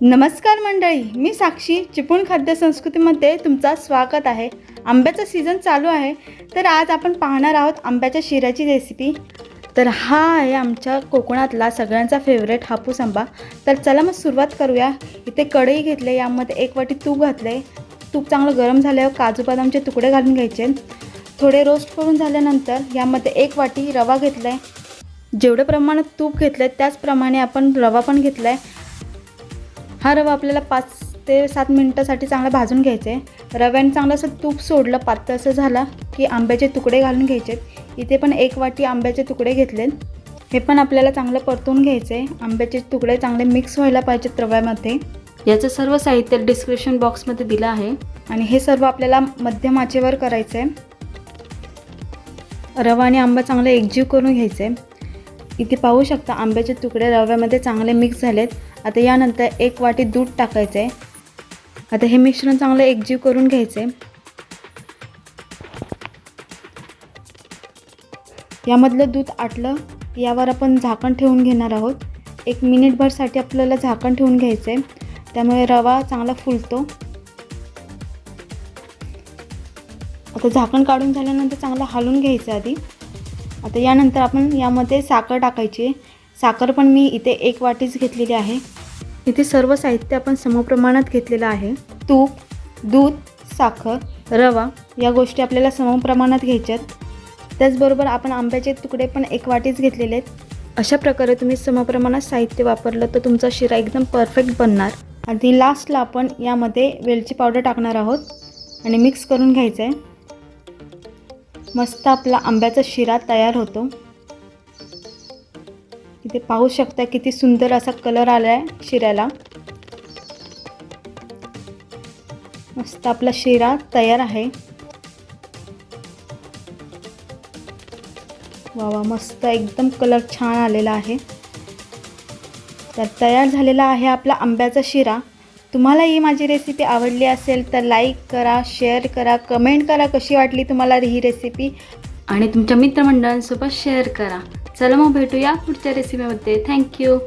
नमस्कार मंडळी मी साक्षी. चिपळूण खाद्य संस्कृतीमध्ये तुमचा स्वागत आहे. आंब्याचा सीझन चालू आहे. तर आज आपण पाहणार आहोत आंब्याच्या शिऱ्याची रेसिपी तर हा आहे आमच्या कोकणातला सगळ्यांचा फेवरेट हापूस आंबा. तर चला मग सुरुवात करूया. इथे कढई घेतले यामध्ये एक वाटी तूप घातले. तूप चांगलं गरम झाल्यावर काजू बदामचे तुकडे घालून घ्यायचे. थोडे रोस्ट करून झाल्यानंतर यामध्ये एक वाटी रवा घेतला आहे जेवढ्या प्रमाणात तूप घेतलं आहे त्याचप्रमाणे आपण रवा पण घेतला आहे हा रवा आपल्याला पाच ते सात मिनटासाठी चांगला भाजून घ्यायचा आहे. रव्याने चांगलं असं तूप सोडलं पातळ असं झालं की आंब्याचे तुकडे घालून घ्यायचे इथे पण एक वाटी आंब्याचे तुकडे घेतलेत हे पण आपल्याला चांगलं परतून घ्यायचं आहे. आंब्याचे तुकडे चांगले मिक्स व्हायला पाहिजेत रव्यामध्ये. याचं सर्व साहित्य डिस्क्रिप्शन बॉक्समध्ये दिलं आहे. आणि हे सर्व आपल्याला मध्यम आचेवर करायचं आहे. रवा आणि आंबा चांगला एकजीव करून घ्यायचे आहे. इथे पाहू शकता आंब्याचे तुकडे रव्यामध्ये चांगले मिक्स झालेत. आता यानंतर एक वाटी दूध टाकायचं आहे आता हे मिश्रण चांगलं एकजीव करून घ्यायचं आहे यामधलं दूध आटलं यावर आपण झाकण ठेवून घेणार आहोत. एक मिनिटभरसाठी आपल्याला झाकण ठेवून घ्यायचं आहे त्यामुळे रवा चांगला फुलतो. आता झाकण काढून झाल्यानंतर चांगलं हालून घ्यायचं आधी. आता यानंतर आपण यामध्ये साखर टाकायची साखर पण मी इथे एक वाटीच घेतलेली आहे. इथे सर्व साहित्य आपण समप्रमाणात घेतलेलं आहे. तूप दूध साखर रवा या गोष्टी आपल्याला समप्रमाणात घ्यायच्यात. त्याचबरोबर आपण आंब्याचे तुकडे पण एक वाटीच घेतलेले आहेत. अशा प्रकारे तुम्ही समप्रमाणात साहित्य वापरलं तर तुमचा शिरा एकदम परफेक्ट बनणार. आणि लास्टला आपण यामध्ये वेलची पावडर टाकणार आहोत. आणि मिक्स करून घ्यायचं आहे मस्त आपला आंब्याचा शिरा तयार होतो. इथे पाहू शकता किती सुंदर असा कलर आला आहे शिऱ्याला. मस्त आपला शिरा तयार आहे. वा वा मस्त एकदम कलर छान आलेला आहे. तर तयार झालेला आहे आपला आंब्याचा शिरा. तुम्हाला ही माझी रेसिपी आवडली असेल तर लाईक करा शेअर करा कमेंट करा कशी वाटली तुम्हाला ही रेसिपी आणि तुमच्या मित्रमंडळांसोबत शेअर करा. चला मग भेटूया पुढच्या रेसिपीमध्ये थँक्यू